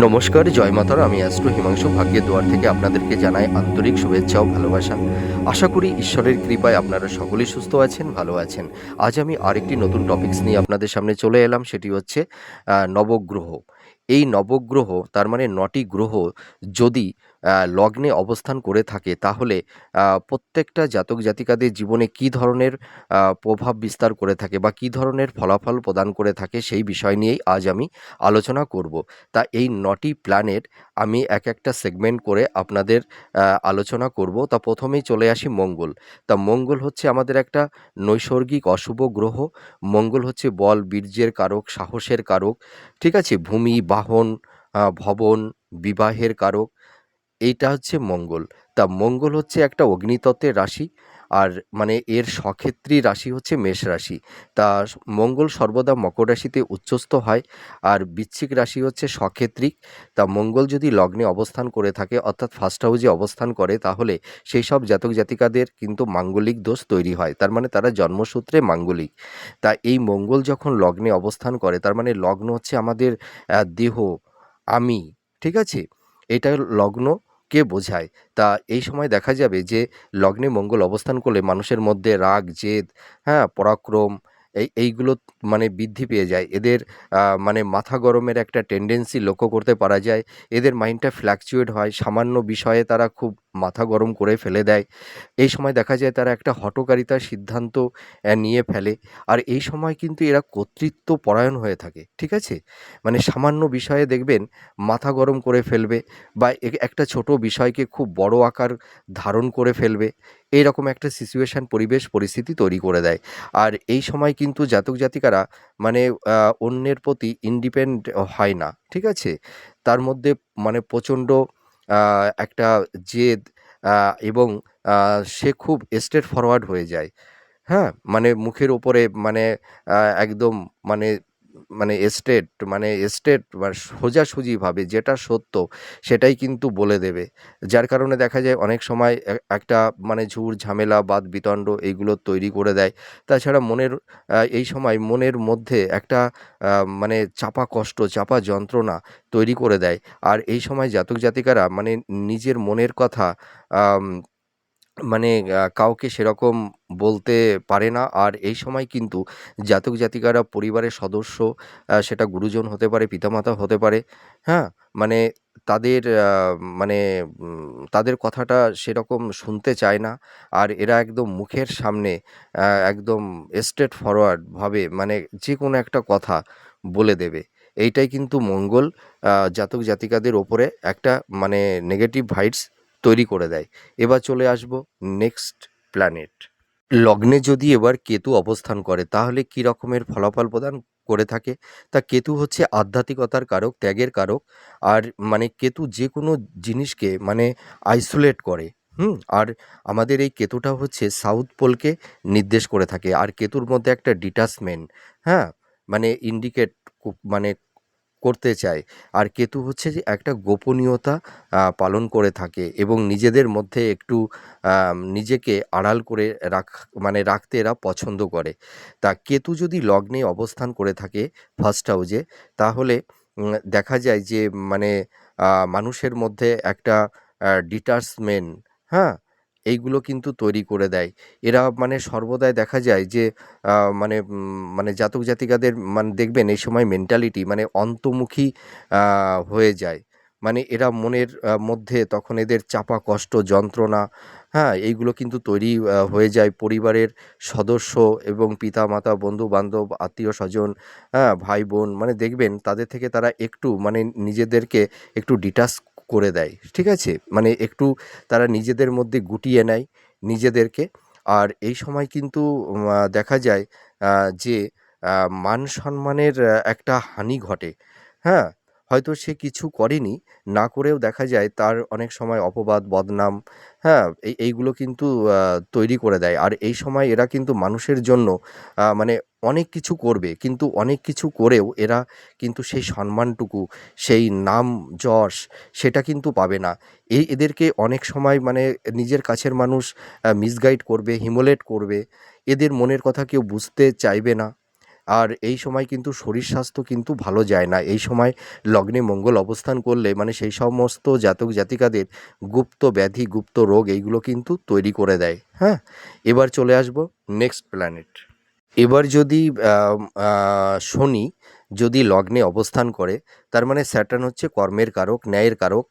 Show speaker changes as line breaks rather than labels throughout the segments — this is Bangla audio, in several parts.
নমস্কার, জয় মাতার আমি অ্যাস্ট্রো হিমাংশু ভাগ্যের দুয়ার থেকে আপনাদেরকে জানাই আন্তরিক শুভেচ্ছা ও ভালোবাসা। আশা করি ঈশ্বরের কৃপায় আপনারা সকলেই সুস্থ আছেন, ভালো আছেন। আজ আমি আরেকটি নতুন টপিকস নিয়ে আপনাদের সামনে চলে এলাম, সেটি হচ্ছে নবগ্রহ। এই নবগ্রহ, তার মানে নটি গ্রহ, যদি লগ্নে অবস্থান করে থাকে, তাহলে প্রত্যেকটা জাতক জাতিকাদের জীবনে কী ধরনের প্রভাব বিস্তার করে থাকে বা কী ধরনের ফলাফল প্রদান করে থাকে সেই বিষয় নিয়েই আজ আমি আলোচনা করব। তা এই নটি প্ল্যানেট আমি এক একটা সেগমেন্ট করে আপনাদের আলোচনা করব। তা প্রথমেই চলে আসি মঙ্গল। তা মঙ্গল হচ্ছে আমাদের একটা নৈসর্গিক অশুভ গ্রহ। মঙ্গল হচ্ছে বল, বীর্যের কারক, সাহসের কারক, ঠিক আছে? ভূমি, বাহন ভবন, বিবাহের কারক। এইটা হচ্ছে মঙ্গল। তা মঙ্গল হচ্ছে একটা অগ্নিতত্ত্বের রাশি আর মানে এর সক্ষেত্রী রাশি হচ্ছে মেষ রাশি। তা মঙ্গল সর্বদা মকর রাশিতে উচ্চস্থ হয় আর বৃশ্চিক রাশি হচ্ছে সক্ষেত্রিক। তা মঙ্গল যদি লগ্নে অবস্থান করে থাকে অর্থাৎ ফার্স্ট হাউসে অবস্থান করে তাহলে সেই সব জাতক জাতিকাদের কিন্তু মাঙ্গলিক দোষ তৈরি হয়। তার মানে তারা জন্মসূত্রে মাঙ্গলিক। তা এই মঙ্গল যখন লগ্নে অবস্থান করে তার মানে লগ্ন হচ্ছে আমাদের দেহ, আমি, ঠিক আছে? এটা লগ্নকে বোঝায়? তা এই সময় দেখা যাবে যে, লগ্নে মঙ্গল অবস্থান করলে মানুষের মধ্যে রাগ, জেদ হ্যাঁ পরাক্রম এই, এইগুলো মানে বৃদ্ধি পেয়ে যায়। এদের মানে মাথা গরমের একটা টেন্ডেন্সি লক্ষ্য করতে পারা যায়। এদের মাইন্ডটা ফ্ল্যাকচুয়েট হয়। সামান্য বিষয়ে তারা খুব মাথা গরম করে ফেলে দেয়। এই সময় দেখা যায় তারা একটা হটকারিতার সিদ্ধান্ত নিয়ে ফেলে। আর এই সময় কিন্তু এরা কর্তৃত্ব পরায়ণ হয়ে থাকে, ঠিক আছে? মানে সামান্য বিষয়ে দেখবেন মাথা গরম করে ফেলবে বা একটা ছোট বিষয়কে খুব বড় আকার ধারণ করে ফেলবে। এইরকম একটা সিচুয়েশান পরিবেশ, পরিস্থিতি তৈরি করে দেয়। আর এই সময় কিন্তু জাতক জাতিকারা মানে অন্যের প্রতি ইন্ডিপেন্ড হয় না, ঠিক আছে? তার মধ্যে মানে প্রচণ্ড একটা জেদ এবং সে খুব স্টেট ফরওয়ার্ড হয়ে যায়। হ্যাঁ? মানে মুখের ওপরে মানে একদম মানে মানে এস্টেট মানে এস্টেট বা সোজাসুজিভাবে যেটা সত্য সেটাই কিন্তু বলে দেবে। যার কারণে দেখা যায় অনেক সময় একটা মানে ঝুড়, ঝামেলা, বাদ বিতণ্ড এইগুলো তৈরি করে দেয়। তাছাড়া মনের এই সময় মনের মধ্যে একটা মানে চাপা কষ্ট, চাপা যন্ত্রণা তৈরি করে দেয়। আর এই সময় জাতক জাতিকারা মানে নিজের মনের কথা মানে কাউকে সেরকম বলতে পারে না। আর এই সময় কিন্তু জাতক জাতিকারা, পরিবারের সদস্য সেটা গুরুজন হতে পারে, পিতামাতা হতে পারে হ্যাঁ? মানে তাদের মানে তাদের কথাটা সেরকম শুনতে চায় না। আর এরা একদম মুখের সামনে একদম স্ট্রেট ফরওয়ার্ড ভাবে মানে যে কোনো একটা কথা বলে দেবে। এইটাই কিন্তু মঙ্গল জাতক জাতিকাদের ওপরে একটা মানে নেগেটিভ ভাইবস তৈরি করে দেয়। এবার চলে আসব নেক্সট প্ল্যানেট লগ্নে যদি এবার কেতু অবস্থান করে, তাহলে কি রকমের ফলাফল প্রদান করে থাকে? তা কেতু হচ্ছে আধ্যাত্মিকতার কারক, ত্যাগের কারক, আর মানে কেতু যে কোনো জিনিসকে মানে আইসোলেট করে, হুম? আর আমাদের এই কেতুটা হচ্ছে সাউথ পোলকে নির্দেশ করে থাকে। আর কেতুর মধ্যে একটা ডিটাচমেন্ট হ্যাঁ? মানে ইন্ডিকেট মানে করতে চায়। আর কেতু হচ্ছে যে একটা গোপনীয়তা পালন করে থাকে এবং নিজেদের মধ্যে একটু নিজেকে আড়াল করে রাখ মানে রাখতে এরা পছন্দ করে। তা কেতু যদি লগ্নে অবস্থান করে থাকে ফার্স্ট হাউজে তাহলে দেখা যায় যে মানে মানুষের মধ্যে একটা ডিটাচমেন্ট হ্যাঁ? এইগুলো কিন্তু তৈরি করে দেয়। এরা মানে সর্বদাই দেখা যায় যে মানে মানে জাতক জাতিকাদের মানে দেখবেন এই সময় মেন্টালিটি মানে অন্তর্মুখী আহ, হয়ে যায়। মানে এরা মনের মধ্যে তখন এদের চাপা কষ্ট যন্ত্রণা হ্যাঁ এইগুলো কিন্তু তৈরি হয়ে যায়। পরিবারের সদস্য এবং পিতা মাতা বন্ধু বান্ধব আত্মীয় স্বজন হ্যাঁ ভাই বোন মানে দেখবেন তাদের থেকে তারা একটু মানে নিজেদেরকে একটু ডিটাচ করে দেয়, ঠিক আছে? মানে একটু তারা নিজেদের মধ্যে গুটিয়ে নেয় নিজেদেরকে। আর এই সময় কিন্তু দেখা যায় যে মান সম্মানের একটা হানি ঘটে। হ্যাঁ? হয়তো সে কিছু করেনি, না করেও দেখা যায় তার অনেক সময় অপবাদ, বদনাম হ্যাঁ এই, এইগুলো কিন্তু তৈরি করে দেয়। আর এই সময় এরা কিন্তু মানুষের জন্য মানে অনেক কিছু করবে, কিন্তু অনেক কিছু করেও এরা কিন্তু সেই সম্মানটুকু, সেই নাম যশ সেটা কিন্তু পাবে না। এই এদেরকে অনেক সময় মানে নিজের কাছের মানুষ মিসগাইড করবে হিমোলেট করবে। এদের মনের কথা কেউ বুঝতে চাইবে না। আর এই সময় কিন্তু শরীর স্বাস্থ্য কিন্তু ভালো যায় না। এই সময় লগ্নে মঙ্গল অবস্থান করলে মানে সেই সমস্ত জাতক জাতিকাদের গুপ্ত ব্যাধি, গুপ্ত রোগ এইগুলো কিন্তু তৈরি করে দেয়। হ্যাঁ? এবার চলে আসব নেক্সট প্ল্যানেট এবার যদি শনি যদি লগ্নে অবস্থান করে, তার মানে স্যাটার্ন হচ্ছে কর্মের কারক, ন্যায়ের কারক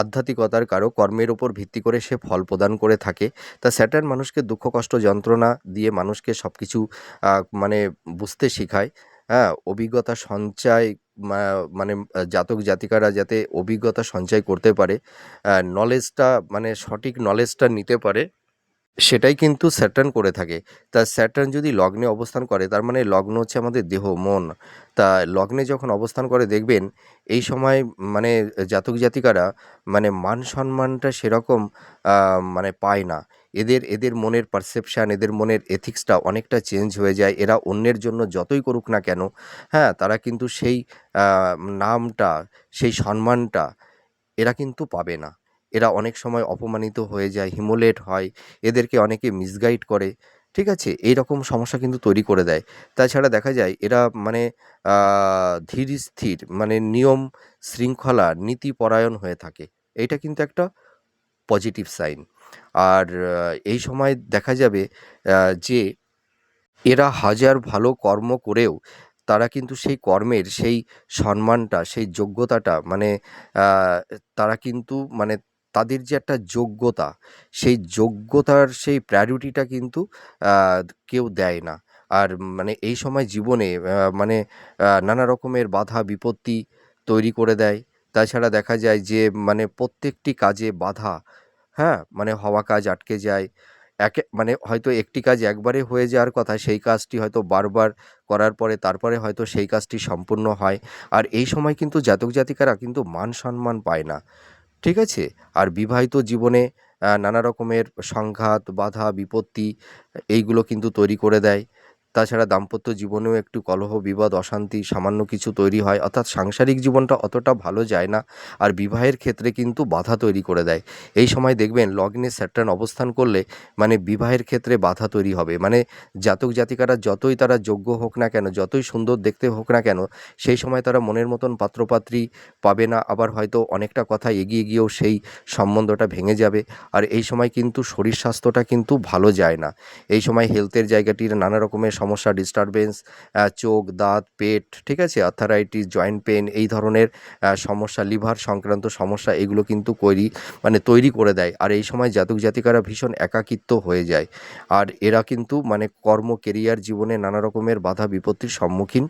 আধ্যাত্মিকতার কারও কর্মের ওপর ভিত্তি করে সে ফল প্রদান করে থাকে। তা স্যাটার্ন মানুষকে দুঃখ, কষ্ট, যন্ত্রণা দিয়ে মানুষকে সব কিছু মানে বুঝতে শেখায়। হ্যাঁ অভিজ্ঞতা সঞ্চয় মানে জাতক, জাতিকারা যাতে অভিজ্ঞতা সঞ্চয় করতে পারে নলেজটা মানে সঠিক নলেজটা নিতে পারে সেটাই কিন্তু স্যাটার্ন করে থাকে। তা স্যাটার্ন যদি লগ্নে অবস্থান করে, তার মানে লগ্ন হচ্ছে আমাদের দেহ, মন। তা লগ্নে যখন অবস্থান করে, দেখবেন এই সময় মানে জাতক জাতিকারা মানে মান সম্মানটা সেরকম মানে পায় না। এদের এদের মনের পারসেপশান এদের মনের এথিক্সটা অনেকটা চেঞ্জ হয়ে যায়। এরা অন্যের জন্য যতই করুক না কেন হ্যাঁ তারা কিন্তু সেই নামটা, সেই সম্মানটা এরা কিন্তু পাবে না। এরা অনেক সময় অপমানিত হয়ে যায়, হিমোলেট হয়, এদেরকে অনেকে মিসগাইড করে, ঠিক আছে? এই রকম সমস্যা কিন্তু তৈরি করে দেয়। তাছাড়া দেখা যায় এরা মানে ধীর স্থির মানে নিয়ম শৃঙ্খলা নীতিপরায়ণ হয়ে থাকে। এইটা কিন্তু একটা পজিটিভ সাইন আর এই সময় দেখা যাবে যে এরা হাজার ভালো কর্ম করেও তারা কিন্তু সেই কর্মের, সেই সম্মানটা, সেই যোগ্যতাটা মানে তারা কিন্তু মানে তাদের যে একটা যোগ্যতা, সেই যোগ্যতার সেই প্রায়োরিটিটা কিন্তু কেউ দেয় না। আর মানে এই সময় জীবনে মানে নানা রকমের বাধা, বিপত্তি তৈরি করে দেয়। তাছাড়া দেখা যায় যে মানে প্রত্যেকটি কাজে বাধা হ্যাঁ? মানে হওয়া কাজ আটকে যায়। একে মানে হয়তো একটি কাজ একবারে হয়ে যাওয়ার কথা, সেই কাজটি হয়তো বারবার করার পরে, তারপরে হয়তো সেই কাজটি সম্পূর্ণ হয়। আর এই সময় কিন্তু জাতক জাতিকারা কিন্তু মান সম্মান পায় না। ঠিক আছে? আর বিবাহিত জীবনে নানা রকমের সংঘাত, বাধা, বিপত্তি, এইগুলো কিন্তু তৈরি করে দেয়। তাছাড়া দাম্পত্য জীবনেও একটু কলহ, বিবাদ, অশান্তি, সামান্য কিছু তৈরি হয়। অর্থাৎ সাংসারিক জীবনটা অতটা ভালো যায় না আর বিবাহের ক্ষেত্রে কিন্তু বাধা তৈরি করে দেয়। এই সময় দেখবেন লগ্নে স্যাটার্ন অবস্থান করলে মানে বিবাহের ক্ষেত্রে বাধা তৈরি হবে। মানে জাতক জাতিকারা যতই তারা যোগ্য হোক না কেন, যতই সুন্দর দেখতে হোক না কেন, সেই সময় তারা মনের মতন পাত্রপাত্রী পাবে না। আবার হয়তো অনেকটা কথা এগিয়ে গিয়েও সেই সম্বন্ধটা ভেঙে যাবে। আর এই সময় কিন্তু শরীর স্বাস্থ্যটা কিন্তু ভালো যায় না। এই সময় হেলথের জায়গাটির নানা রকমের সমস্যা ডিস্টারবেন্স চোখ, দাঁত, পেট, ঠিক আছে? আর্থারাইটিস জয়েন্ট পেন এই ধরনের সমস্যা লিভার সংক্রান্ত সমস্যা এগুলো কিন্তু তৈরি মানে তৈরি করে দেয়। আর এই সময় জাতক জাতিকারা ভীষণ একাকিত্ব হয়ে যায়। আর এরা কিন্তু মানে কর্ম কেরিয়ার জীবনে নানা রকমের বাধা বিপত্তির সম্মুখীন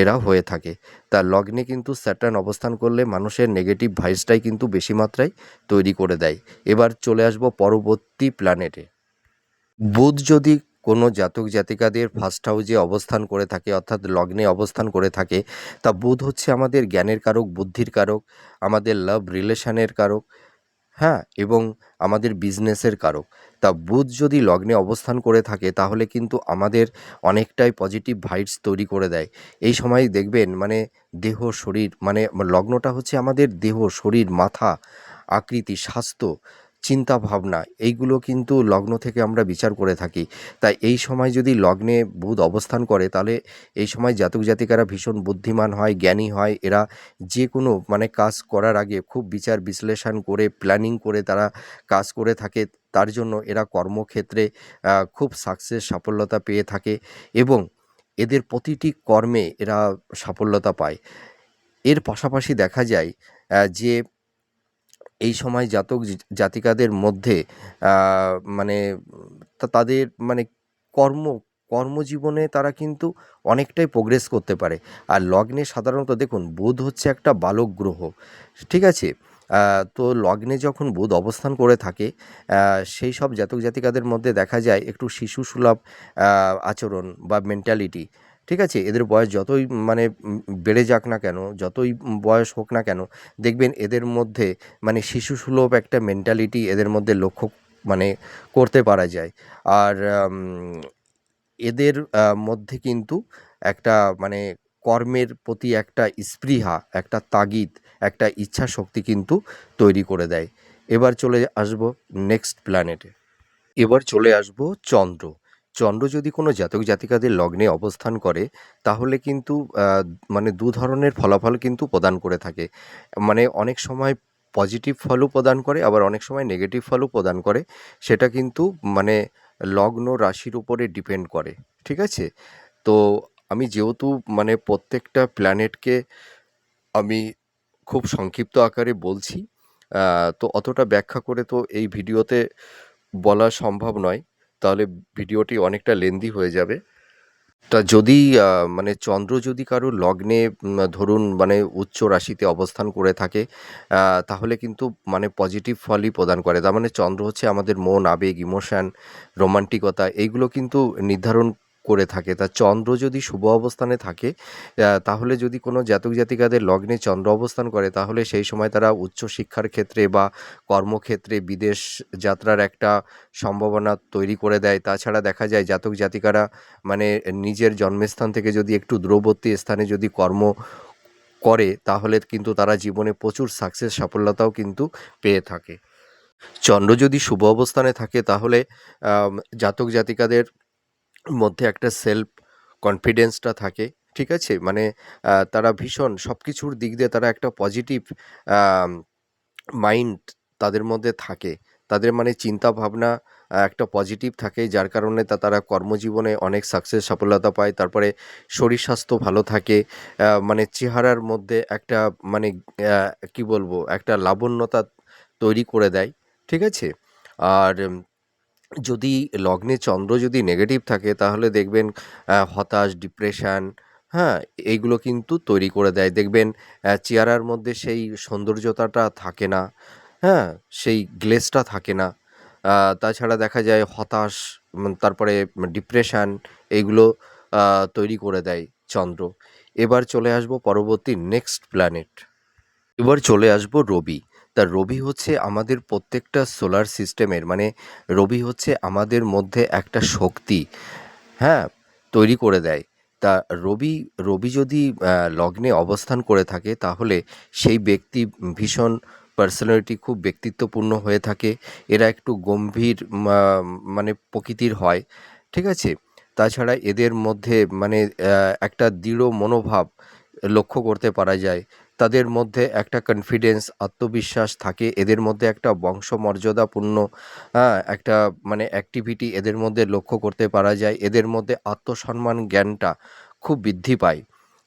এরা হয়ে থাকে। তা লগ্নে কিন্তু স্যাটার্ন অবস্থান করলে মানুষের নেগেটিভ ভাইসটাই কিন্তু বেশি মাত্রায় তৈরি করে দেয়। এবার চলে আসব পরবর্তী প্ল্যানেটে বুধ যদি কোনো জাতক জাতিকাদের ফার্স্ট হাউজে অবস্থান করে থাকে, অর্থাৎ লগ্নে অবস্থান করে থাকে, তা বুধ হচ্ছে আমাদের জ্ঞানের কারক, বুদ্ধির কারক, আমাদের লাভ রিলেশনের কারক হ্যাঁ এবং আমাদের বিজনেসের কারক। তা বুধ যদি লগ্নে অবস্থান করে থাকে, তাহলে কিন্তু আমাদের অনেকটাই পজিটিভ ভাইবস তৈরি করে দেয়। এই সময় দেখবেন মানে দেহ, শরীর মানে লগ্নটা হচ্ছে আমাদের দেহ, শরীর, মাথা, আকৃতি, স্বাস্থ্য চিন্তা ভাবনা এইগুলো কিন্তু লগ্ন থেকে আমরা বিচার করে থাকি। তাই এই সময় যদি লগ্নে বুধ অবস্থান করে, তাহলে এই সময় জাতক জাতিকারা ভীষণ বুদ্ধিমান হয়, জ্ঞানী হয়। এরা যে কোনো মানে কাজ করার আগে খুব বিচার বিশ্লেষণ করে প্ল্যানিং করে তারা কাজ করে থাকে। তার জন্য এরা কর্মক্ষেত্রে খুব সাকসেস সাফল্যতা পেয়ে থাকে এবং এদের প্রতিটি কর্মে এরা সাফল্যতা পায়। এর পাশাপাশি দেখা যায় যে এই সময় জাতক জাতিকাদের মধ্যে মানে তাদের মানে কর্ম, কর্মজীবনে তারা কিন্তু অনেকটাই প্রোগ্রেস করতে পারে। আর লগ্নে সাধারণত দেখুন, বুধ হচ্ছে একটা বালক গ্রহ, ঠিক আছে? তো লগ্নে যখন বুধ অবস্থান করে থাকে সেই সব জাতক জাতিকাদের মধ্যে দেখা যায় একটু শিশু সুলভ আচরণ বা মেন্টালিটি ঠিক আছে? এদের বয়স যতই মানে বেড়ে যাক না কেন, যতই বয়স হোক না কেন, দেখবেন এদের মধ্যে মানে শিশু সুলভ একটা মেন্টালিটি এদের মধ্যে লক্ষ্য মানে করতে পারা যায়। আর এদের মধ্যে কিন্তু একটা মানে কর্মের প্রতি একটা স্পৃহা, একটা তাগিদ, একটা ইচ্ছা শক্তি কিন্তু তৈরি করে দেয়। এবার চলে আসব নেক্সট প্ল্যানেটে এবার চলে আসব চন্দ্র। চন্দ্র যদি কোনো জাতক জাতিকাদের লগ্নে অবস্থান করে, তাহলে কিন্তু মানে দু ধরনের ফলাফল কিন্তু প্রদান করে থাকে। মানে অনেক সময় পজিটিভ ফলও প্রদান করে, আবার অনেক সময় নেগেটিভ ফলও প্রদান করে। সেটা কিন্তু মানে লগ্ন রাশির উপরে ডিপেন্ড করে, ঠিক আছে? তো আমি যেহেতু মানে প্রত্যেকটা প্ল্যানেটকে আমি খুব সংক্ষিপ্ত আকারে বলছি তো অতটা ব্যাখ্যা করে তো এই ভিডিওতে বলা সম্ভব নয়। তাহলে ভিডিওটি অনেকটা লেন্দি হয়ে যাবে। তা যদি মানে চন্দ্র যদি কারও লগ্নে ধরুন মানে উচ্চ রাশিতে অবস্থান করে থাকে তাহলে কিন্তু মানে পজিটিভ ফলই প্রদান করে। তার মানে চন্দ্র হচ্ছে আমাদের মন, আবেগ ইমোশান রোমান্টিকতা এইগুলো কিন্তু নির্ধারণ করে থাকে। তা চন্দ্র যদি শুভ অবস্থানে থাকে তাহলে যদি কোনো জাতক জাতিকাদের লগ্নে চন্দ্র অবস্থান করে, তাহলে সেই সময় তারা উচ্চ শিক্ষার ক্ষেত্রে বা কর্মক্ষেত্রে বিদেশ যাত্রার একটা সম্ভাবনা তৈরি করে দেয়। তাছাড়া দেখা যায় জাতক জাতিকারা মানে নিজের জন্মস্থান থেকে যদি একটু দূরবর্তী স্থানে যদি কর্ম করে, তাহলে কিন্তু তারা জীবনে প্রচুর সাকসেস সাফল্যতাও কিন্তু পেয়ে থাকে। চন্দ্র যদি শুভ অবস্থানে থাকে, তাহলে জাতক জাতিকাদের মধ্যে একটা সেলফ কনফিডেন্সটা থাকে, ঠিক আছে? মানে তারা ভীষণ সব কিছুর দিক দিয়ে তারা একটা পজিটিভ মাইন্ড তাদের মধ্যে থাকে। তাদের মানে চিন্তা ভাবনা একটা পজিটিভ থাকে, যার কারণে তা, তারা কর্মজীবনে অনেক সাকসেস সফলতা পায়। তারপরে শরীর স্বাস্থ্য ভালো থাকে মানে চেহারার মধ্যে একটা মানে কি বলব? একটা লাবণ্যতা তৈরি করে দেয়, ঠিক আছে? আর যদি লগ্নে চন্দ্র যদি নেগেটিভ থাকে, তাহলে দেখবেন হতাশ ডিপ্রেশান হ্যাঁ এইগুলো কিন্তু তৈরি করে দেয়। দেখবেন চেয়ারার মধ্যে সেই সৌন্দর্যতাটা থাকে না হ্যাঁ সেই গ্লেজটা থাকে না। তাছাড়া দেখা যায় হতাশ তারপরে ডিপ্রেশান এইগুলো তৈরি করে দেয় চন্দ্র। এবার চলে আসব পরবর্তী নেক্সট প্ল্যানেট এবার চলে আসব রবি। তা রবি হচ্ছে আমাদের প্রত্যেকটা সোলার সিস্টেমের মানে রবি হচ্ছে আমাদের মধ্যে একটা শক্তি হ্যাঁ তৈরি করে দেয়। তা রবি রবি যদি লগ্নে অবস্থান করে থাকে, তাহলে সেই ব্যক্তি ভীষণ পার্সোনালিটি খুব ব্যক্তিত্বপূর্ণ হয়ে থাকে। এরা একটু গম্ভীর মানে প্রকৃতির হয়, ঠিক আছে? তাছাড়া এদের মধ্যে মানে একটা দৃঢ় মনোভাব লক্ষ্য করতে পারা যায়। তাদের মধ্যে একটা কনফিডেন্স আত্মবিশ্বাস থাকে। এদের মধ্যে একটা বংশমর্যাদাপূর্ণ হ্যাঁ একটা মানে অ্যাক্টিভিটি এদের মধ্যে লক্ষ্য করতে পারা যায়। এদের মধ্যে আত্মসম্মান জ্ঞানটা খুব বৃদ্ধি পায়।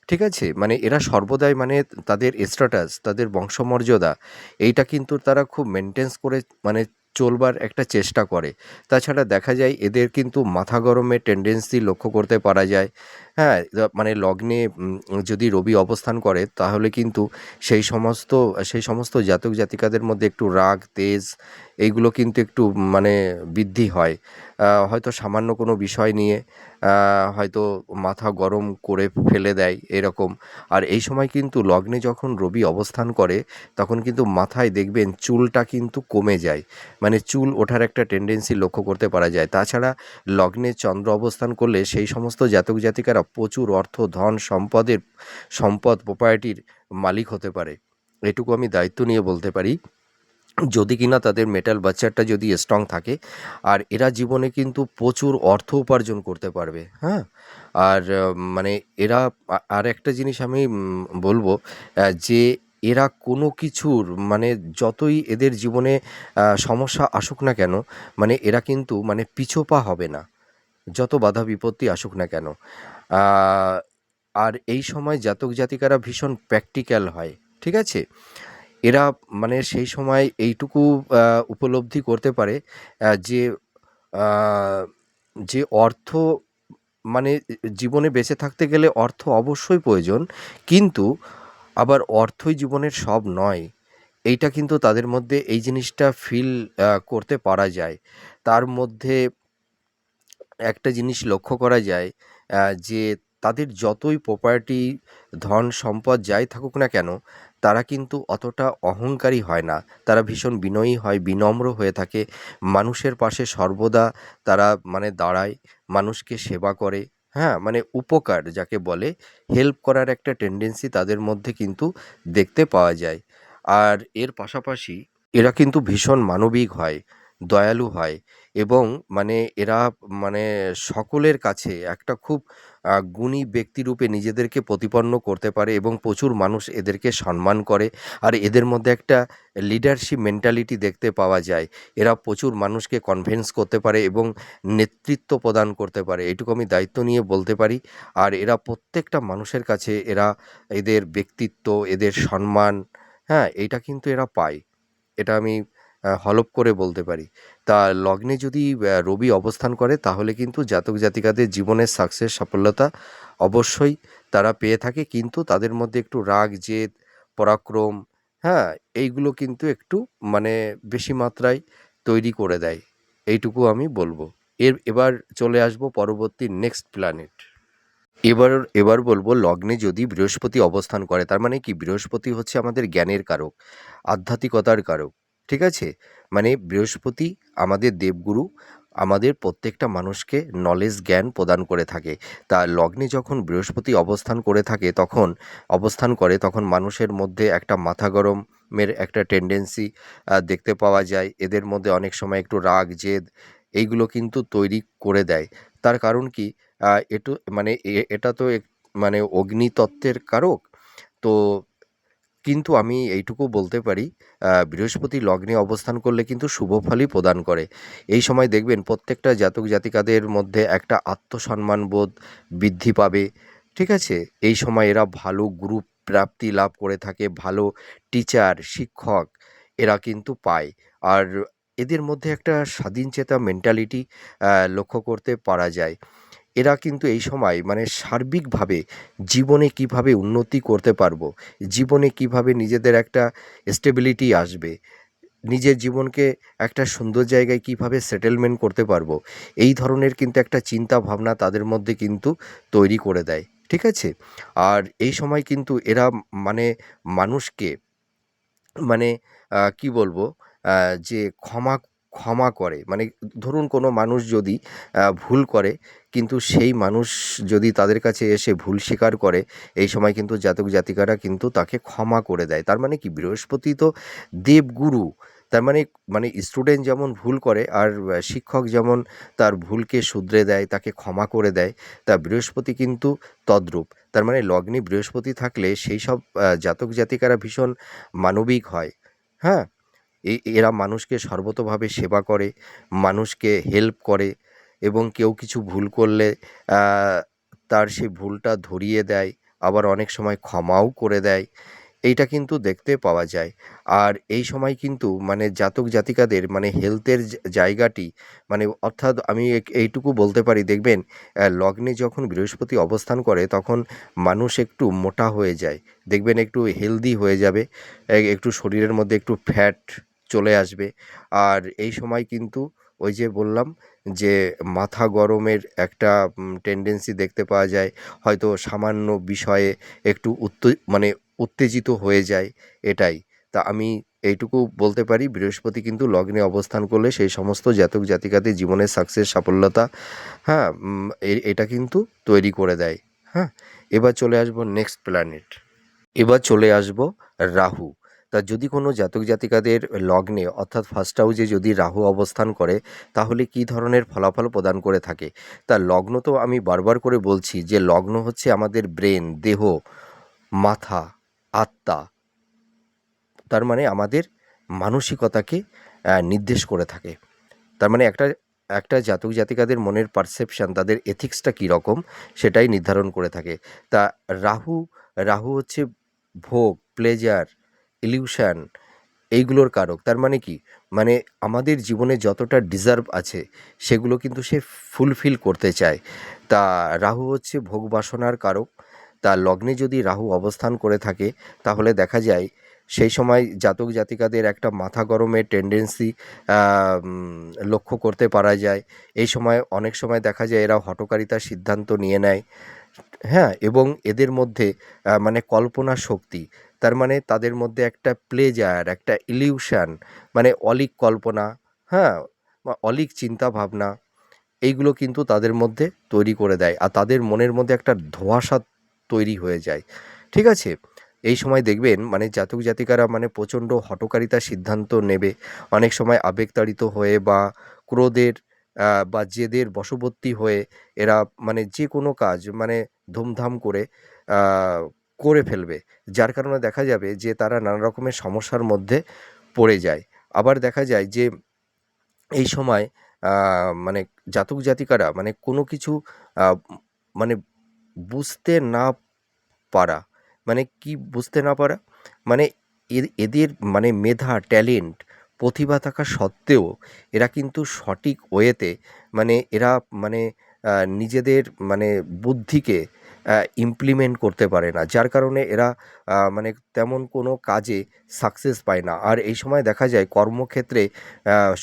ঠিক আছে? মানে এরা সর্বদাই মানে তাদের স্ট্যাটাস তাদের বংশমর্যাদা, এইটা কিন্তু তারা খুব মেনটেন্স করে মানে চলবার একটা চেষ্টা করে। তাছাড়া দেখা যায় এদের কিন্তু মাথা গরমের টেন্ডেন্সি লক্ষ্য করতে পারা যায়। হ্যাঁ মানে লগ্নে যদি রবি অবস্থান করে, তাহলে কিন্তু সেই সমস্ত সেই সমস্ত জাতক জাতিকাদের মধ্যে একটু রাগ, তেজ, এইগুলো কিন্তু একটু মানে বৃদ্ধি হয়। হয়তো সামান্য কোনো বিষয় নিয়ে হয়তো মাথা গরম করে ফেলে দেয় এরকম। আর এই সময় কিন্তু লগ্নে যখন রবি অবস্থান করে, তখন কিন্তু মাথায় দেখবেন চুলটা কিন্তু কমে যায়। মানে চুল ওঠার একটা টেন্ডেন্সি লক্ষ্য করতে পারা যায়। তাছাড়া লগ্নে চন্দ্র অবস্থান করলে সেই সমস্ত জাতক জাতিকারা প্রচুর অর্থ, ধন, সম্পদের, সম্পদ প্রপার্টির মালিক হতে পারে। এটুকু আমি দায়িত্ব নিয়ে বলতে পারি। যদি কিনা তাদের মেটাল বাচ্চারটা যদি স্ট্রং থাকে, আর এরা জীবনে কিন্তু প্রচুর অর্থ উপার্জন করতে পারবে হ্যাঁ? আর মানে এরা আর একটা জিনিস আমি বলব যে এরা কোনো কিছুর মানে যতই এদের জীবনে সমস্যা আসুক না কেন মানে এরা কিন্তু মানে পিছোপা হবে না। যত বাধা বিপত্তি আসুক না কেন। আর এই সময় জাতক জাতিকারা ভীষণ প্র্যাকটিক্যাল হয়, ঠিক আছে? এরা মানে সেই সময় এইটুকু উপলব্ধি করতে পারে যে যে অর্থ মানে জীবনে বেঁচে থাকতে গেলে অর্থ অবশ্যই প্রয়োজন, কিন্তু আবার অর্থই জীবনের সব নয়। এইটা কিন্তু তাদের মধ্যে এই জিনিসটা ফিল করতে পারা যায়। তার মধ্যে একটা জিনিস লক্ষ্য করা যায় যে তাদের যতই প্রপার্টি ধন সম্পদ যাই থাকুক না কেন তারা কিন্তু অতটা অহংকারী হয় না। তারা ভীষণ বিনয়ী হয়, বিনম্র হয়ে থাকে। মানুষের পাশে সর্বদা তারা মানে দাঁড়ায়, মানুষকে সেবা করে হ্যাঁ? মানে উপকার যাকে বলে হেল্প করার একটা টেন্ডেন্সি তাদের মধ্যে কিন্তু দেখতে পাওয়া যায়। আর এর পাশাপাশি এরা কিন্তু ভীষণ মানবিক হয়, দয়ালু হয় এবং মানে এরা মানে সকলের কাছে একটা খুব গুণী ব্যক্তিরূপে নিজেদেরকে প্রতিপন্ন করতে পারে এবং প্রচুর মানুষ এদেরকে সম্মান করে। আর এদের মধ্যে একটা লিডারশিপ মেন্টালিটি দেখতে পাওয়া যায়। এরা প্রচুর মানুষকে কনভিন্স করতে পারে এবং নেতৃত্ব প্রদান করতে পারে। এটুকু আমি দায়িত্ব নিয়ে বলতে পারি। আর এরা প্রত্যেকটা মানুষের কাছে এরা এদের ব্যক্তিত্ব, এদের সম্মান, হ্যাঁ? এটা কিন্তু এরা পায়। এটা আমি আ হলফ করে বলতে পারি। তা লগ্নে যদি রবি অবস্থান করে তাহলে কিন্তু জাতক জাতিকাদের জীবনের সাকসেস সাফল্যতা অবশ্যই তারা পেয়ে থাকে। কিন্তু তাদের মধ্যে একটু রাগ, জেদ, পরাক্রম, হ্যাঁ? এইগুলো কিন্তু একটু মানে বেশি মাত্রায় তৈরি করে দেয়। এইটুকু আমি বলব এর এবার চলে আসব পরবর্তী নেক্সট প্ল্যানেট। এবার এবার বলব লগ্নে যদি বৃহস্পতি অবস্থান করে তার মানে কি বৃহস্পতি হচ্ছে আমাদের জ্ঞানের কারক, আধ্যাত্মিকতার কারক। ঠিক আছে? মানে বৃহস্পতি আমাদের দেবগুরু, আমাদের প্রত্যেকটা মানুষকে নলেজ জ্ঞান প্রদান করে থাকে। তা লগ্নে যখন বৃহস্পতি অবস্থান করে থাকে তখন অবস্থান করে তখন মানুষের মধ্যে একটা মাথা গরমের একটা টেন্ডেন্সি দেখতে পাওয়া যায়। এদের মধ্যে অনেক সময় একটু রাগ, জেদ এইগুলো কিন্তু তৈরি করে দেয়। তার কারণ কি এটু মানে এটা তো মানে অগ্নিতত্ত্বের কারক। তো কিন্তু আমি এইটুকু বলতে পারি বৃহস্পতি লগ্নে অবস্থান করলে কিন্তু শুভ ফলই প্রদান করে। এই সময় দেখবেন প্রত্যেকটা জাতক জাতিকাদের মধ্যে একটা আত্মসম্মানবোধ বৃদ্ধি পাবে। ঠিক আছে? এই সময় এরা ভালো গ্রুপ প্রাপ্তি লাভ করে থাকে, ভালো টিচার, শিক্ষক এরা কিন্তু পায়। আর এদের মধ্যে একটা স্বাধীনচেতা মেন্টালিটি লক্ষ্য করতে পারা যায়। এরা কিন্তু এই সময় মানে সার্বিকভাবে জীবনে কীভাবে উন্নতি করতে পারব, জীবনে কীভাবে নিজেদের একটা স্টেবিলিটি আসবে, নিজের জীবনকে একটা সুন্দর জায়গায় কীভাবে সেটেলমেন্ট করতে পারব, এই ধরনের কিন্তু একটা চিন্তা ভাবনা তাদের মধ্যে কিন্তু তৈরি করে দেয়। ঠিক আছে? আর এই সময় কিন্তু এরা মানে মানুষকে মানে কি বলব যে ক্ষমা ক্ষমা করে। মানে ধরুন কোনো মানুষ যদি ভুল করে কিন্তু সেই মানুষ যদি তাদের কাছে এসে ভুল স্বীকার করে এই সময় কিন্তু জাতক জাতিকারা কিন্তু তাকে ক্ষমা করে দেয়। তার মানে কি বৃহস্পতি তো দেবগুরু। তার মানে মানে স্টুডেন্ট যেমন ভুল করে আর শিক্ষক যেমন তার ভুলকে শুধরে দেয়, তাকে ক্ষমা করে দেয়, তা বৃহস্পতি কিন্তু তদ্রূপ। তার মানে লগ্নে বৃহস্পতি থাকলে সেই সব জাতক জাতিকারা ভীষণ মানবিক হয়। হ্যাঁ? এ এরা মানুষকে সর্বতোভাবে সেবা করে, মানুষকে হেল্প করে এবং কেউ কিছু ভুল করলে তার সেই ভুলটা ধরিয়ে দেয়। আবার অনেক সময় ক্ষমাও করে দেয়। এইটা কিন্তু দেখতে পাওয়া যায়। আর এই সময় কিন্তু মানে জাতক জাতিকাদের মানে হেলথের জায়গাটি মানে অর্থাৎ আমি এইটুকু বলতে পারি দেখবেন লগ্নে যখন বৃহস্পতি অবস্থান করে তখন মানুষ একটু মোটা হয়ে যায়। দেখবেন একটু হেলদি হয়ে যাবে। একটু শরীরের মধ্যে একটু ফ্যাট চলে আসবে। আর এই সময় কিন্তু ওই যে বললাম যে মাথা গরমের একটা টেন্ডেন্সি দেখতে পাওয়া যায়। হয়তো সামান্য বিষয়ে একটু উত্ত মানে উত্তেজিত হয়ে যায় এটাই। তা আমি এইটুকু বলতে পারি, বৃহস্পতি কিন্তু লগ্নে অবস্থান করলে সেই সমস্ত জাতক জাতিকাদের জীবনের সাকসেস সাফল্যতা হ্যাঁ? এটা কিন্তু তৈরি করে দেয়। হ্যাঁ? এবার চলে আসব নেক্সট প্ল্যানেট। এবার চলে আসব রাহু। তা যদি কোনো জাতক জাতিকাদের লগ্নে অর্থাৎ ফার্স্ট হাউসে যদি রাহু অবস্থান করে তাহলে কী ধরনের ফলাফল প্রদান করে থাকে? তা লগ্ন তো আমি বারবার করে বলছি যে লগ্ন হচ্ছে আমাদের ব্রেন, দেহ, মাথা, আত্মা। তার মানে আমাদের মানসিকতাকে নির্দেশ করে থাকে। তার মানে একটা একটা জাতক জাতিকাদের মনের পারসেপশান তাদের এথিক্সটা কীরকম সেটাই নির্ধারণ করে থাকে। তা রাহু রাহু হচ্ছে ভোগ, প্লেজার, ইলিউশন এইগুলোর কারক। তার মানে কি? মানে আমাদের জীবনে যতটা ডিজার্ভ আছে, সেগুলো কিন্তু সে ফুলফিল করতে চায়। তা রাহু হচ্ছে ভোগ বাসনার কারক। তা লগ্নে যদি রাহু অবস্থান করে থাকে, তাহলে দেখা যায় সেই সময় জাতক জাতিকাদের একটা মাথা গরমের টেন্ডেন্সি লক্ষ্য করতে পারা যায়। এই সময় অনেক সময় দেখা যায় এরা হঠকারিতার সিদ্ধান্ত নিয়ে নেয়। হ্যাঁ? এবং এদের মধ্যে মানে কল্পনা শক্তি তার মানে তাদের মধ্যে একটা প্লেজার, একটা ইলিউশন মানে অলিক কল্পনা, হ্যাঁ? অলিক চিন্তা ভাবনা এইগুলো কিন্তু তাদের মধ্যে তৈরি করে দেয়। আর তাদের মনের মধ্যে একটা ধোঁয়াশা তৈরি হয়ে যায়। ঠিক আছে? এই সময় দেখবেন মানে জাতক জাতিকারা মানে প্রচণ্ড হঠকারিতার সিদ্ধান্ত নেবে। অনেক সময় আবেগতাড়িত হয়ে বা ক্রোধের বা জেদের বশবর্তী হয়ে এরা মানে যে কোনো কাজ মানে ধুমধাম করে করে ফেলবে। যার কারণে দেখা যাবে যে তারা নানা রকমের সমস্যার মধ্যে পড়ে যায়। আবার দেখা যায় যে এই সময় মানে জাতক জাতিকারা মানে কোনো কিছু মানে বুঝতে না পারা মানে কি বুঝতে না পারা? মানে এদের মানে মেধা, ট্যালেন্ট, প্রতিভা থাকা সত্ত্বেও এরা কিন্তু সঠিক ওয়েতে মানে এরা মানে নিজেদের মানে বুদ্ধিকে ইমপ্লিমেন্ট করতে পারে না। যার কারণে এরা মানে তেমন কোনো কাজে সাকসেস পায় না। আর এই সময় দেখা যায় কর্মক্ষেত্রে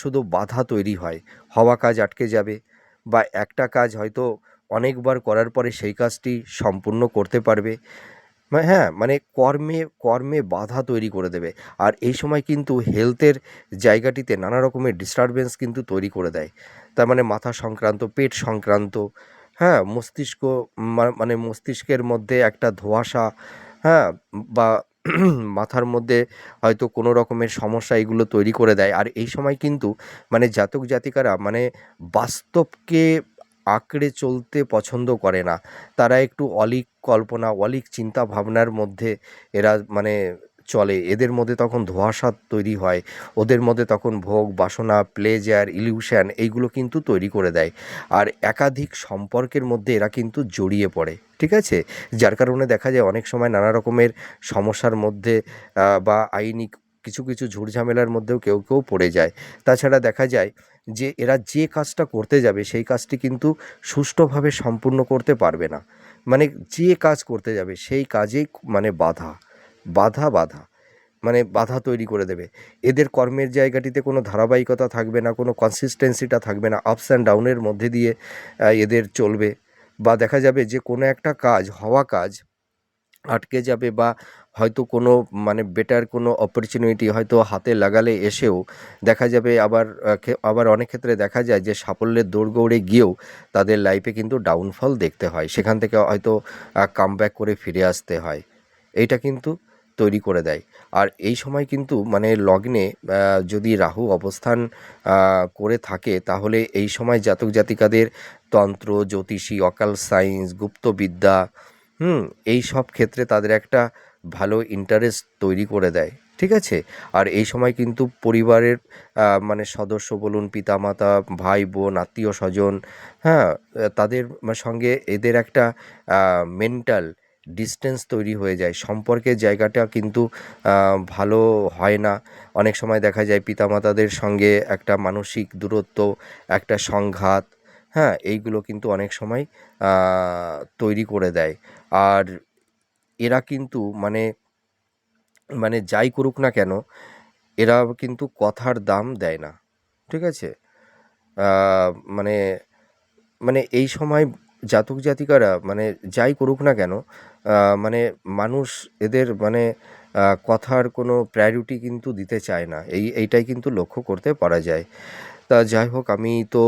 শুধু বাধা তৈরি হয়। হওয়া কাজ আটকে যাবে বা একটা কাজ হয়তো অনেকবার করার পরে সেই কাজটি সম্পূর্ণ করতে পারবে। হ্যাঁ মানে কর্মে কর্মে বাধা তৈরি করে দেবে। আর এই সময় কিন্তু হেলথের জায়গাটিতে নানা রকমের ডিস্টারবেন্স কিন্তু তৈরি করে দেয়। তার মানে মাথা সংক্রান্ত, পেট সংক্রান্ত হ্যাঁ মস্তিষ্ক মানে মস্তিষ্কের মধ্যে একটা ধোঁয়াশা হ্যাঁ বা মাথার মধ্যে হয়তো কোনো রকমের সমস্যা এগুলো তৈরি করে দেয়। আর এই সময় কিন্তু মানে জাতক জাতিকারা মানে বাস্তবকে আঁকড়ে চলতে পছন্দ করে না। তারা একটু অলিক কল্পনা, অলিক চিন্তা ভাবনার মধ্যে এরা মানে চলে। এদের মধ্যে তখন ধোঁয়াশা তৈরি হয়। ওদের মধ্যে তখন ভোগ, বাসনা প্লেজার ইলিউশন এইগুলো কিন্তু তৈরি করে দেয়। আর একাধিক সম্পর্কের মধ্যে এরা কিন্তু জড়িয়ে পড়ে। ঠিক আছে? যার কারণে দেখা যায় অনেক সময় নানা রকমের সমস্যার মধ্যে বা আইনি কিছু কিছু ঝুটঝামেলার মধ্যেও কেউ কেউ পড়ে যায়। তাছাড়া দেখা যায় যে এরা যে কাজটা করতে যাবে সেই কাজটি কিন্তু সুষ্ঠুভাবে সম্পূর্ণ করতে পারবে না। মানে যে কাজ করতে যাবে সেই কাজেই মানে বাধা। বাধা বাধা মানে বাধা তৈরি করে দেবে। এদের কর্মের জায়গাটিতে কোনো ধারাবাহিকতা থাকবে না, কোনো কনসিস্টেন্সিটা থাকবে না আপস অ্যান্ড ডাউনের মধ্যে দিয়ে এদের চলবে। বা দেখা যাবে যে কোনো একটা কাজ, হওয়া কাজ আটকে যাবে বা হয়তো কোনো মানে বেটার কোনো অপরচুনিটি হয়তো হাতে লাগালে এসেও দেখা যাবে আবার আবার অনেক ক্ষেত্রে দেখা যায় যে সাফল্যের দৌড়গৌড়ে গিয়েও তাদের লাইফে কিন্তু ডাউনফল দেখতে হয়। সেখান থেকে হয়তো কাম ব্যাক করে ফিরে আসতে হয়। এইটা কিন্তু তৈরি করে দেয়। আর এই সময় কিন্তু মানে লগ্নে যদি রাহু অবস্থান করে থাকে, তাহলে এই সময় জাতক জাতিকাদের তন্ত্র, জ্যোতিষী, অকাল সায়েন্স গুপ্তবিদ্যা হুম, এই সব ক্ষেত্রে তাদের একটা ভালো ইন্টারেস্ট তৈরি করে দেয়। ঠিক আছে? আর এই সময় কিন্তু পরিবারের মানে সদস্য বলুন, পিতামাতা ভাই বোন আত্মীয় স্বজন হ্যাঁ তাদের সঙ্গে এদের একটা মেন্টাল ডিস্টেন্স তৈরি হয়ে যায়। সম্পর্কের জায়গাটা কিন্তু ভালো হয় না। অনেক সময় দেখা যায় পিতামাতাদের সঙ্গে একটা মানসিক দূরত্ব, একটা সংঘাত হ্যাঁ এইগুলো কিন্তু অনেক সময় তৈরি করে দেয়। আর এরা কিন্তু মানে মানে যাই করুক না কেন, এরা কিন্তু কথার দাম দেয় না। ঠিক আছে? মানে মানে এই সময় জাতক জাতিকারা মানে যাই করুক না কেন মানে মানুষ এদের মানে কথার কোনো প্রায়োরিটি কিন্তু দিতে চায় না। এই, এইটাই কিন্তু লক্ষ্য করতে পারা যায়। তা যাই হোক, আমি তো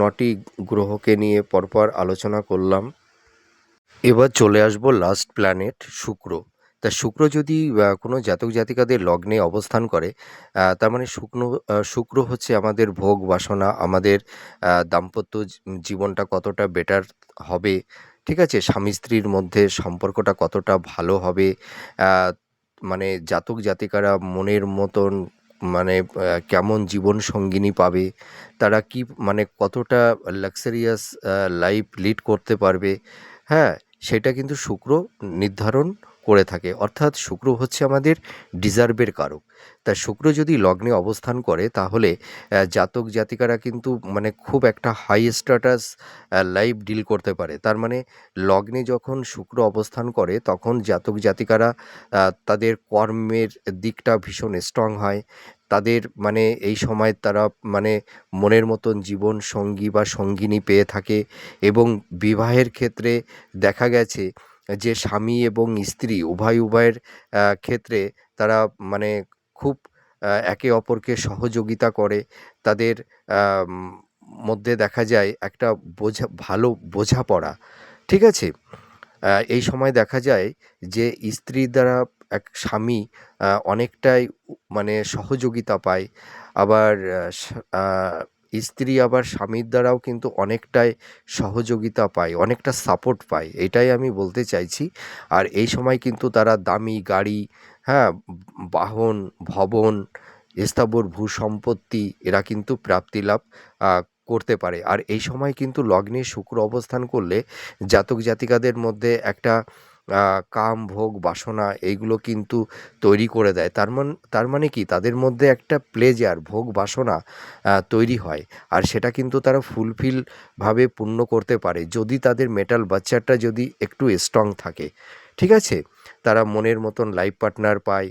নটি গ্রহকে নিয়ে পরপর আলোচনা করলাম। এবার চলে আসব লাস্ট প্ল্যানেট শুক্র। তা শুক্র যদি কোনো জাতক জাতিকাদের লগ্নে অবস্থান করে তার মানে শুক্র শুক্র হচ্ছে আমাদের ভোগ বাসনা, আমাদের দাম্পত্য জীবনটা কতটা বেটার হবে, ঠিক আছে? স্বামী স্ত্রীর মধ্যে সম্পর্কটা কতটা ভালো হবে মানে জাতক জাতিকারা মনের মতন মানে কেমন জীবন সঙ্গিনী পাবে, তারা কি মানে কতটা লাক্সারিয়াস লাইফ লিড করতে পারবে হ্যাঁ? সেটা কিন্তু শুক্র নির্ধারণ করে থাকে। অর্থাৎ শুক্র হচ্ছে আমাদের ডিজার্ভের কারক। তা শুক্র যদি লগ্নে অবস্থান করে, তাহলে জাতক জাতিকারা কিন্তু মানে খুব একটা হাই স্ট্যাটাস লাইফ ডিল করতে পারে। তার মানে লগ্নে যখন শুক্র অবস্থান করে, তখন জাতক জাতিকারা তাদের কর্মের দিকটা ভীষণ স্ট্রং হয়। তাদের মানে এই সময় তারা মানে মনের মতন জীবন সঙ্গী বা সঙ্গিনী পেয়ে থাকে এবং বিবাহের ক্ষেত্রে দেখা গেছে যে স্বামী এবং স্ত্রী উভয়, উভয়ের ক্ষেত্রে তারা মানে খুব একে অপরকে সহযোগিতা করে। তাদের মধ্যে দেখা যায় একটা বোঝা, ভালো বোঝাপড়া। ঠিক আছে? এই সময় দেখা যায় যে স্ত্রীর দ্বারা এক স্বামী অনেকটাই মানে সহযোগিতা পায়। আবার স্ত্রী আবার স্বামীর দ্বারাও কিন্তু অনেকটাই সহযোগিতা পায়, অনেকটা সাপোর্ট পায়, এটাই আমি বলতে চাইছি। আর এই সময় কিন্তু তারা দামি গাড়ি হ্যাঁ বাহন, ভবন, স্থাবর ভূ সম্পত্তি এরা কিন্তু প্রাপ্তি লাভ করতে পারে। আর এই সময় কিন্তু লগ্নে শুক্র অবস্থান করলে জাতক জাতিকাদের মধ্যে একটা কাম, ভোগ, বাসনা এইগুলো কিন্তু তৈরি করে দেয়। তার মান, তার মানে কি? তাদের মধ্যে একটা প্লেজার ভোগ, বাসনা তৈরি হয়। আর সেটা কিন্তু তারা ফুলফিলভাবে পূর্ণ করতে পারে যদি তাদের মেটাল বাচ্চাটা যদি একটু স্ট্রং থাকে। ঠিক আছে? তারা মনের মতন লাইফ পার্টনার পায়,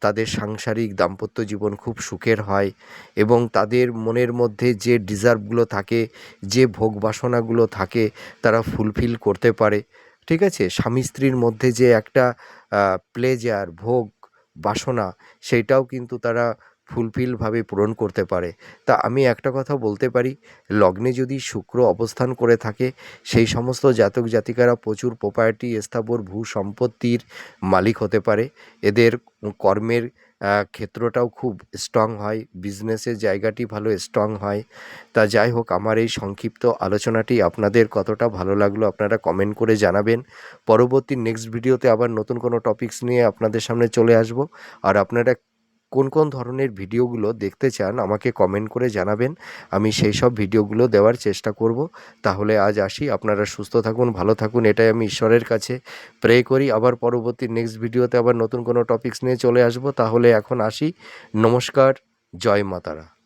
তাদের সাংসারিক দাম্পত্য জীবন খুব সুখের হয় এবং তাদের মনের মধ্যে যে ডিজার্ভগুলো থাকে, যে ভোগ বাসনাগুলো থাকে, তারা ফুলফিল করতে পারে। ঠিক আছে? স্বামী স্ত্রীর মধ্যে যে একটা প্লেজার ভোগ, বাসনা সেইটাও কিন্তু তারা ফুলফিলভাবে পূরণ করতে পারে। তা আমি একটা কথা বলতে পারি, লগ্নে যদি শুক্র অবস্থান করে থাকে, সেই সমস্ত জাতক জাতিকারা প্রচুর প্রপার্টি স্থাবর ভূ সম্পত্তির মালিক হতে পারে। এদের কর্মের ক্ষেত্রটাও খুব স্ট্রং হয়। বিজনেসের জায়গাটি ভালো স্ট্রং হয়। তা যাই হোক, আমার এই সংক্ষিপ্ত আলোচনাটি আপনাদের কতটা ভালো লাগল আপনারা কমেন্ট করে জানাবেন। পরবর্তী নেক্সট ভিডিওতে আবার নতুন কোনো টপিকস নিয়ে আপনাদের সামনে চলে আসব। আর আপনারা কোন কোন ধরনের ভিডিওগুলো দেখতে চান আমাকে কমেন্ট করে জানাবেন। আমি সেই সব ভিডিওগুলো দেওয়ার চেষ্টা করব। তাহলে আজ আসি। আপনারা সুস্থ থাকুন, ভালো থাকুন, এটাই আমি ঈশ্বরের কাছে প্রে করি। আবার পরবর্তী নেক্সট ভিডিওতে আবার নতুন কোনো টপিক্স নিয়ে চলে আসব। তাহলে এখন আসি। নমস্কার, জয় মাতারা।